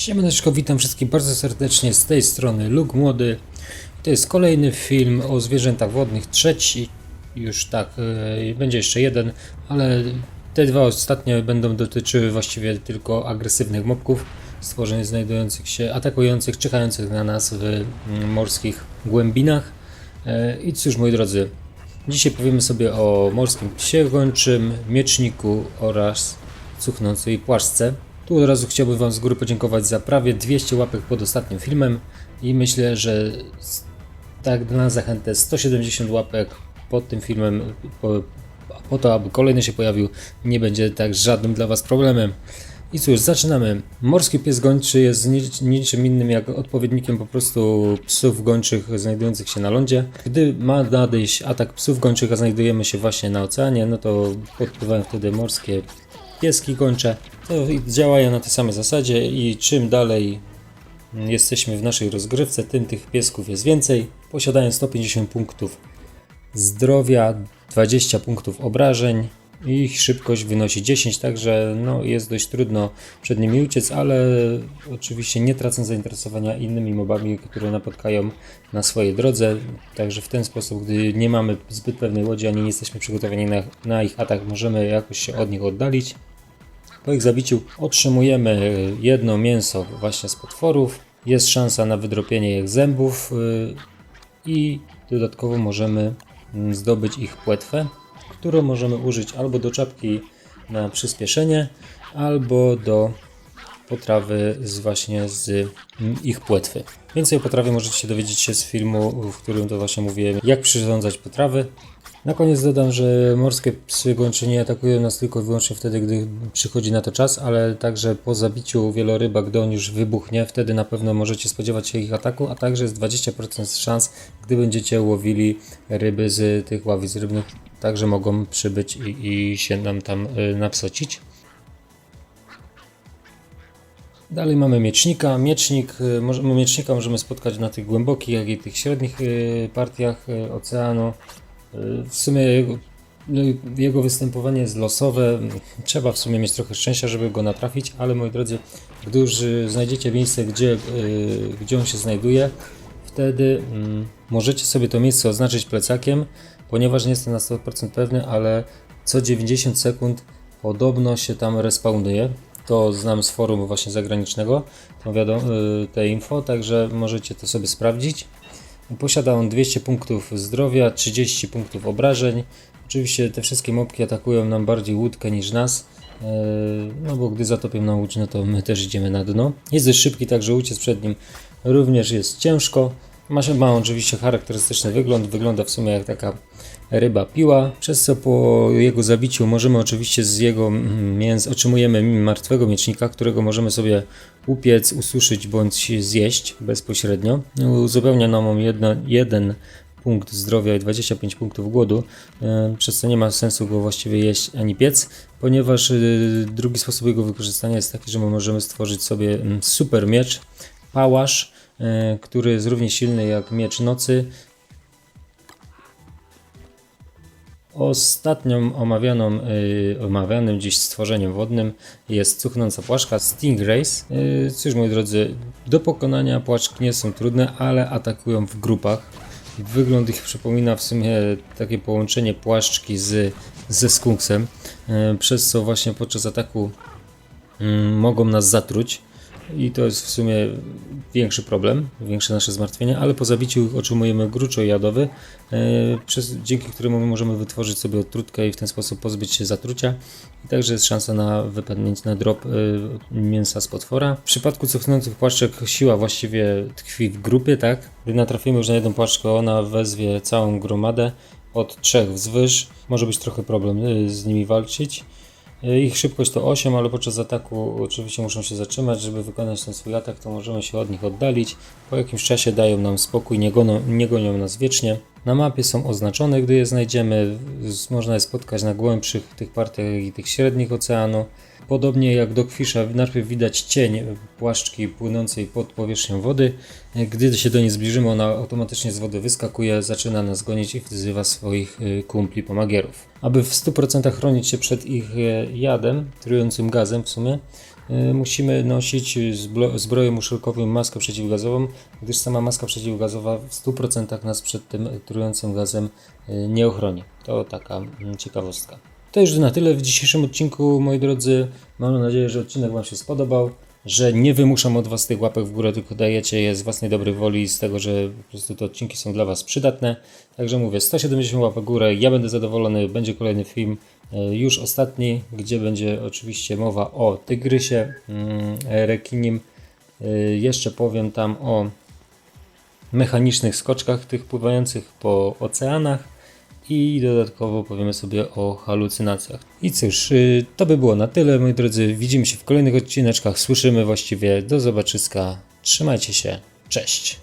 Siemaneczko, witam wszystkich bardzo serdecznie z tej strony Luke Młody. To jest kolejny film o zwierzętach wodnych, trzeci już tak, yy, będzie jeszcze jeden, ale te dwa ostatnie będą dotyczyły właściwie tylko agresywnych mobków, stworzeń znajdujących się, atakujących, czekających na nas w mm, morskich głębinach. Yy, I cóż moi drodzy, dzisiaj powiemy sobie o morskim psie gończym, mieczniku oraz cuchnącej płaszce. Tu od razu chciałbym Wam z góry podziękować za prawie 200 łapek pod ostatnim filmem i myślę, że tak na zachętę 170 łapek pod tym filmem po, po to, aby kolejny się pojawił, nie będzie tak żadnym dla Was problemem. I cóż, zaczynamy. Morski pies gończy jest nic, niczym innym jak odpowiednikiem po prostu psów gończych znajdujących się na lądzie. Gdy ma nadejść atak psów gończych, a znajdujemy się właśnie na oceanie, no to podpływają wtedy morskie pieski gończe. To działają na tej samej zasadzie i czym dalej jesteśmy w naszej rozgrywce, tym tych piesków jest więcej. Posiadają 150 punktów zdrowia, 20 punktów obrażeń ich szybkość wynosi 10, także no, jest dość trudno przed nimi uciec, ale oczywiście nie tracą zainteresowania innymi mobami, które napotkają na swojej drodze. Także w ten sposób, gdy nie mamy zbyt pewnej łodzi, ani nie jesteśmy przygotowani na, na ich atak, możemy jakoś się od nich oddalić. Po ich zabiciu otrzymujemy jedno mięso właśnie z potworów. Jest szansa na wydropienie ich zębów yy, i dodatkowo możemy mm, zdobyć ich płetwę, którą możemy użyć albo do czapki na przyspieszenie, albo do potrawy z właśnie z mm, ich płetwy. Więcej o potrawie możecie się dowiedzieć się z filmu, w którym to właśnie mówiłem, jak przyrządzać potrawy. Na koniec dodam, że morskie psy gończe nie atakują nas tylko i wyłącznie wtedy, gdy przychodzi na to czas, ale także po zabiciu wieloryba, gdy on już wybuchnie, wtedy na pewno możecie spodziewać się ich ataku, a także jest 20% szans, gdy będziecie łowili ryby z tych ławic rybnych, także mogą przybyć i, i się nam tam y, napsocić. Dalej mamy miecznika. Miecznik, y, może- miecznika możemy spotkać na tych głębokich, jak i tych średnich y, partiach y, oceanu. W sumie jego, y, jego występowanie jest losowe. Trzeba w sumie mieć trochę szczęścia, żeby go natrafić, ale moi drodzy, gdy już znajdziecie miejsce, gdzie, y, gdzie on się znajduje, wtedy mm, możecie sobie to miejsce oznaczyć plecakiem, ponieważ nie jestem na 100% pewny, ale co 90 sekund podobno się tam respawnuje. To znam z forum właśnie zagranicznego, to wiadomo, y, te info, także możecie to sobie sprawdzić. Posiada on 200 punktów zdrowia, 30 punktów obrażeń. Oczywiście te wszystkie mopki atakują nam bardziej łódkę niż nas. e, No bo gdy zatopią nam łódź, no to my też idziemy na dno. Jest dość szybki, także uciec przed nim również jest ciężko. Ma, ma oczywiście charakterystyczny wygląd, wygląda w sumie jak taka ryba piła, przez co po jego zabiciu możemy oczywiście z jego mm, mięs otrzymujemy martwego miecznika, którego możemy sobie upiec, ususzyć bądź zjeść bezpośrednio. Uzupełnia nam on jedna, jeden punkt zdrowia i 25 punktów głodu, e, przez co nie ma sensu go właściwie jeść ani piec, ponieważ e, drugi sposób jego wykorzystania jest taki, że my możemy stworzyć sobie mm, super miecz, pałasz, który jest równie silny jak miecz nocy, Ostatnią omawianą, y, omawianym dziś stworzeniem wodnym jest cuchnąca płaszka Stingrays. Y, cóż moi drodzy, do pokonania płaczki nie są trudne, ale atakują w grupach. Wygląd ich przypomina w sumie takie połączenie płaszczki z, ze skunksem, y, przez co właśnie podczas ataku mm, mogą nas zatruć. I to jest w sumie większy problem, większe nasze zmartwienie, ale po zabiciu otrzymujemy gruczoł jadowy, e, przez, dzięki któremu możemy wytworzyć sobie odtrutkę i w ten sposób pozbyć się zatrucia. I także jest szansa na wypadnięcie na drop e, mięsa z potwora. W przypadku cuchnących płaszczek siła właściwie tkwi w grupie, tak? Gdy natrafimy już na jedną płaszczkę, ona wezwie całą gromadę od trzech wzwyż. Może być trochę problem e, z nimi walczyć. Ich szybkość to 8, ale podczas ataku oczywiście muszą się zatrzymać. Żeby wykonać ten swój atak, to możemy się od nich oddalić. Po jakimś czasie dają nam spokój, nie, goną, nie gonią nas wiecznie. Na mapie są oznaczone, gdy je znajdziemy. Można je spotkać na głębszych tych partiach i tych średnich oceanu. Podobnie jak do Fisza, najpierw widać cień płaszczki płynącej pod powierzchnią wody. Gdy się do niej zbliżymy, ona automatycznie z wody wyskakuje, zaczyna nas gonić i wzywa swoich y, kumpli pomagierów. Aby w 100% chronić się przed ich e, jadem, trującym gazem w sumie, y, musimy nosić zbro- zbroję muszelkową i maskę przeciwgazową, gdyż sama maska przeciwgazowa w 100% nas przed tym trującym gazem y, nie ochroni. To taka mm, ciekawostka. To już na tyle w dzisiejszym odcinku, moi drodzy. Mam nadzieję, że odcinek Wam się spodobał, że nie wymuszam od Was tych łapek w górę, tylko dajecie je z własnej dobrej woli, z tego, że po prostu te odcinki są dla Was przydatne. Także mówię, 170 łapek w górę, ja będę zadowolony, będzie kolejny film, e, już ostatni, gdzie będzie oczywiście mowa o tygrysie, mm, rekinim. E, Jeszcze powiem tam o mechanicznych skoczkach tych pływających po oceanach i dodatkowo powiemy sobie o halucynacjach. I cóż, y, to by było na tyle, moi drodzy. Widzimy się w kolejnych odcineczkach, słyszymy właściwie. Do zobaczyska. Trzymajcie się. Cześć.